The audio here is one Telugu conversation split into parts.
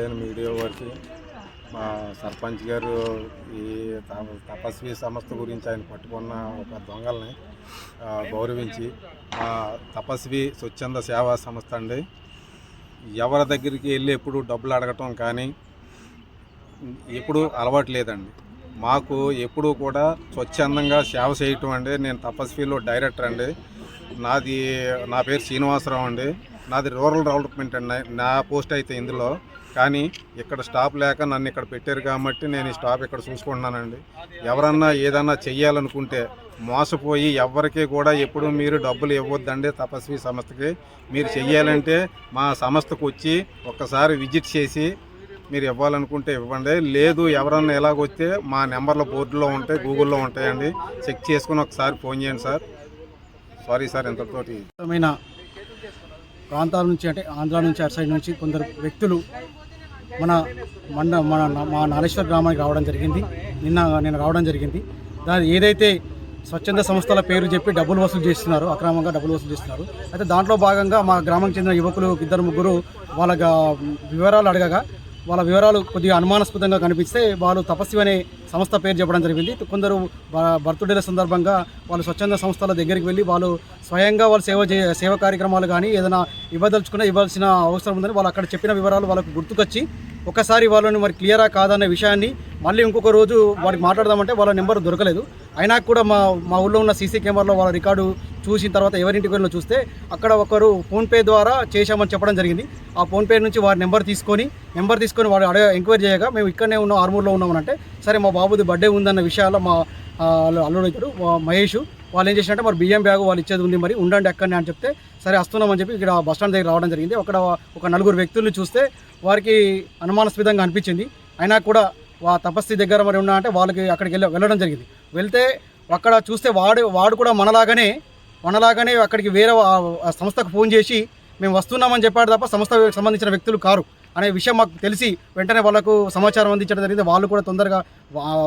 మీడియా మీడియా వారికి మా సర్పంచ్ గారు ఈ తపస్వి సంస్థ గురించి ఆయన పట్టుకున్న ఒక దొంగల్ని గౌరవించి మా తపస్వి స్వచ్ఛంద సేవా సంస్థ అండి. ఎవరి దగ్గరికి వెళ్ళి ఎప్పుడు డబ్బులు అడగటం కానీ ఎప్పుడు అలవాటు లేదండి. మాకు ఎప్పుడూ కూడా స్వచ్ఛందంగా సేవ చేయటం అండి. నేను తపస్విలో డైరెక్టర్ అండి. నాది నా పేరు శ్రీనివాసరావు అండి. నాది రూరల్ డెవలప్మెంట్ అండి. నా పోస్ట్ అయితే ఇందులో. కానీ ఇక్కడ స్టాప్ లేక నన్ను ఇక్కడ పెట్టారు కాబట్టి నేను ఈ స్టాప్ ఇక్కడ చూసుకుంటున్నానండి. ఎవరన్నా ఏదన్నా చెయ్యాలనుకుంటే మోసపోయి ఎవరికి కూడా ఎప్పుడు మీరు డబ్బులు ఇవ్వద్దండి తపస్వి సంస్థకి. మీరు చెయ్యాలంటే మా సంస్థకు వచ్చి ఒక్కసారి విజిట్ చేసి మీరు ఇవ్వాలనుకుంటే ఇవ్వండి. లేదు ఎవరన్నా ఎలాగొస్తే మా నెంబర్ల బోర్డులో ఉంటాయి గూగుల్లో ఉంటాయండి. చెక్ చేసుకుని ఒకసారి ఫోన్ చేయండి సార్. సారీ సార్ ఇంతతోటి ప్రాంతాల నుంచి అంటే ఆంధ్ర నుంచి అటు సైడ్ నుంచి కొందరు వ్యక్తులు మన మండ మన మా నాలేశ్వర గ్రామానికి రావడం జరిగింది. నిన్న నేను రావడం జరిగింది. దాని ఏదైతే స్వచ్ఛంద సంస్థల పేరు చెప్పి డబ్బులు వసూలు చేస్తున్నారు అక్రమంగా డబ్బులు వసూలు చేస్తున్నారు అయితే దాంట్లో భాగంగా మా గ్రామానికి చెందిన యువకులు ఇద్దరు ముగ్గురు వాళ్ళ వివరాలు అడగగా వాళ్ళ వివరాలు కొద్దిగా అనుమానాస్పదంగా కనిపిస్తే వాళ్ళు తపస్వి అనే సంస్థ పేరు చెప్పడం జరిగింది. కొందరు బర్త్డేల సందర్భంగా వాళ్ళు స్వచ్ఛంద సంస్థల దగ్గరికి వెళ్ళి వాళ్ళు స్వయంగా వాళ్ళు సేవ చే సేవ కార్యక్రమాలు కానీ ఏదైనా ఇవ్వదలుచుకున్నా ఇవ్వాల్సిన అవసరం ఉందని వాళ్ళు అక్కడ చెప్పిన వివరాలు వాళ్ళకు గుర్తుకొచ్చి ఒకసారి వాళ్ళని మరి క్లియరా కాదనే విషయాన్ని మళ్ళీ ఇంకొక రోజు వారికి మాట్లాడదామంటే వాళ్ళ నెంబర్ దొరకలేదు. అయినా కూడా మా మా ఊళ్ళో ఉన్న సీసీ కెమెరాలో వాళ్ళ రికార్డు చూసిన తర్వాత ఎవరింటికి వెళ్ళిన చూస్తే అక్కడ ఒకరు ఫోన్పే ద్వారా చేశామని చెప్పడం జరిగింది. ఆ ఫోన్పే నుంచి వారి నెంబర్ తీసుకొని నెంబర్ తీసుకొని వాడు అడగ ఎంక్వైరీ చేయగా మేము ఇక్కడనే ఉన్నాం ఆర్మూర్లో ఉన్నామంటే సరే మా బాబుది బర్త్డే ఉందన్న విషయాల్లో మా అల్లుడు ఇద్దరు మా మహేష్ వాళ్ళు ఏం చేసినట్టే మరి బియ్యం బ్యాగ్ వాళ్ళు ఇచ్చేది ఉంది మరి ఉండండి అక్కడనే అని చెప్తే సరే వస్తున్నామని చెప్పి ఇక్కడ బస్ స్టాండ్ దగ్గర రావడం జరిగింది. అక్కడ ఒక నలుగురు వ్యక్తులు చూస్తే వారికి అనుమానాస్పదంగా అనిపించింది. అయినా కూడా వా తపస్సి దగ్గర మరి ఉన్నా అంటే వాళ్ళకి అక్కడికి వెళ్ళి వెళ్ళడం జరిగింది. వెళ్తే అక్కడ చూస్తే వాడు వాడు కూడా మనలాగానే మనలాగానే అక్కడికి వేరే సంస్థకు ఫోన్ చేసి మేము వస్తున్నామని చెప్పాడు తప్ప సంస్థకు సంబంధించిన వ్యక్తులు కారు. అనే విషయం మాకు తెలిసి వెంటనే వాళ్ళకు సమాచారం అందించడం జరిగింది. వాళ్ళు కూడా తొందరగా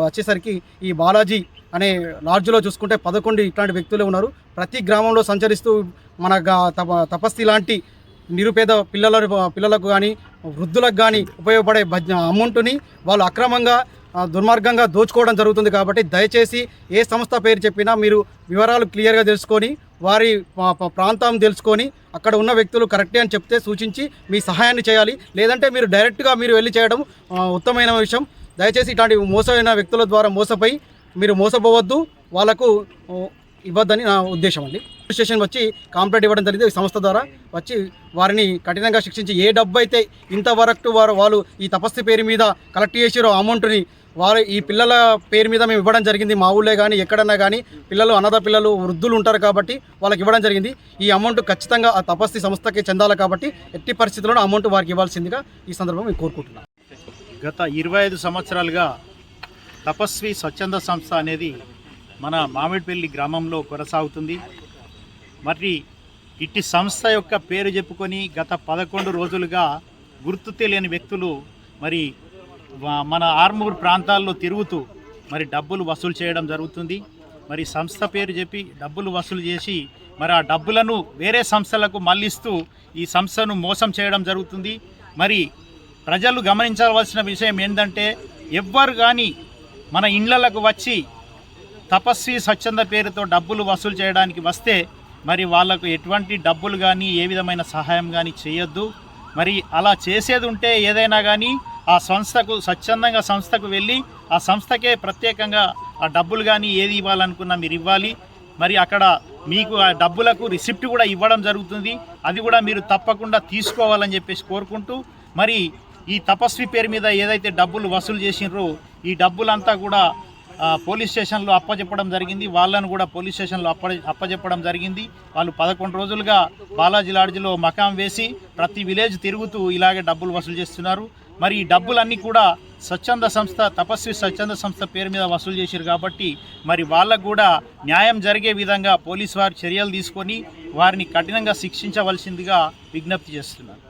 వచ్చేసరికి ఈ బాలాజీ అనే లాడ్జ్లో చూసుకుంటే పదకొండు ఇట్లాంటి వ్యక్తులు ఉన్నారు. ప్రతి గ్రామంలో సంచరిస్తూ మన తప తపస్తి లాంటి నిరుపేద పిల్లల పిల్లలకు కానీ వృద్ధులకు కానీ ఉపయోగపడే అమౌంట్ని వాళ్ళు అక్రమంగా దుర్మార్గంగా దోచుకోవడం జరుగుతుంది కాబట్టి దయచేసి ఏ సంస్థ పేరు చెప్పినా మీరు వివరాలు క్లియర్గా తెలుసుకొని వారి ప్రాంతం తెలుసుకొని అక్కడ ఉన్న వ్యక్తులు కరెక్టే అని చెప్తే సూచించి మీ సహాయాన్ని చేయాలి. లేదంటే మీరు డైరెక్ట్గా మీరు వెళ్ళి చేయడం ఉత్తమైన ఉత్తమమైన విషయం. దయచేసి ఇట్లాంటి మోసమైన వ్యక్తుల ద్వారా మోసపోయి మీరు మోసపోవద్దు. వాళ్ళకు ఇవ్వద్దని నా ఉద్దేశం అండి. స్టేషన్ వచ్చి కంప్లైంట్ ఇవ్వడం జరిగింది. ఈ సంస్థ ద్వారా వచ్చి వారిని కఠినంగా శిక్షించి ఏ డబ్బు అయితే ఇంతవరకు వారు వాళ్ళు ఈ తపస్సు పేరు మీద కలెక్ట్ చేసిరో అమౌంట్ని వారు ఈ పిల్లల పేరు మీద మేము ఇవ్వడం జరిగింది. మా ఊళ్ళో కానీ ఎక్కడన్నా కానీ పిల్లలు అనాథ పిల్లలు వృద్ధులు ఉంటారు కాబట్టి వాళ్ళకి ఇవ్వడం జరిగింది. ఈ అమౌంట్ ఖచ్చితంగా ఆ తపస్సు సంస్థకి చెందాలి కాబట్టి ఎట్టి పరిస్థితుల్లో అమౌంట్ వారికి ఇవ్వాల్సిందిగా ఈ సందర్భంగా మేము కోరుకుంటున్నాం. గత ఇరవై ఐదు సంవత్సరాలుగా తపస్వి స్వచ్ఛంద సంస్థ అనేది మన మామిడిపల్లి గ్రామంలో కొనసాగుతుంది. మరి ఇట్టి సంస్థ యొక్క పేరు చెప్పుకొని గత పదకొండు రోజులుగా గుర్తు తెలియని వ్యక్తులు మరి మన ఆర్మూర్ ప్రాంతాల్లో తిరుగుతూ మరి డబ్బులు వసూలు చేయడం జరుగుతుంది. మరి సంస్థ పేరు చెప్పి డబ్బులు వసూలు చేసి మరి ఆ డబ్బులను వేరే సంస్థలకు మళ్ళిస్తూ ఈ సంస్థను మోసం చేయడం జరుగుతుంది. మరి ప్రజలు గమనించవలసిన విషయం ఏంటంటే ఎవ్వరు కానీ మన ఇండ్లకు వచ్చి తపస్వి స్వచ్ఛంద పేరుతో డబ్బులు వసూలు చేయడానికి వస్తే మరి వాళ్ళకు ఎటువంటి డబ్బులు కానీ ఏ విధమైన సహాయం కానీ చేయొద్దు. మరి అలా చేసేది ఉంటే ఏదైనా కానీ ఆ సంస్థకు స్వచ్ఛందంగా సంస్థకు వెళ్ళి ఆ సంస్థకే ప్రత్యేకంగా ఆ డబ్బులు కానీ ఏది ఇవ్వాలనుకున్నా మీరు ఇవ్వాలి. మరి అక్కడ మీకు ఆ డబ్బులకు రిసిప్ట్ కూడా ఇవ్వడం జరుగుతుంది. అది కూడా మీరు తప్పకుండా తీసుకోవాలని చెప్పేసి కోరుకుంటూ మరి ఈ తపస్వి పేరు మీద ఏదైతే డబ్బులు వసూలు చేసినారో ఈ డబ్బులంతా కూడా పోలీస్ స్టేషన్లో అప్పచెప్పడం జరిగింది. వాళ్ళను కూడా పోలీస్ స్టేషన్లో అప్ప అప్పచెప్పడం జరిగింది. వాళ్ళు పదకొండు రోజులుగా బాలాజీ లాడ్జిలో మకాం వేసి ప్రతి విలేజ్ తిరుగుతూ ఇలాగే డబ్బులు వసూలు చేస్తున్నారు. మరి ఈ డబ్బులన్నీ కూడా స్వచ్ఛంద సంస్థ తపస్వి స్వచ్ఛంద సంస్థ పేరు మీద వసూలు చేశారు కాబట్టి మరి వాళ్ళకు కూడా న్యాయం జరిగే విధంగా పోలీసు వారు చర్యలు తీసుకొని వారిని కఠినంగా శిక్షించవలసిందిగా విజ్ఞప్తి చేస్తున్నారు.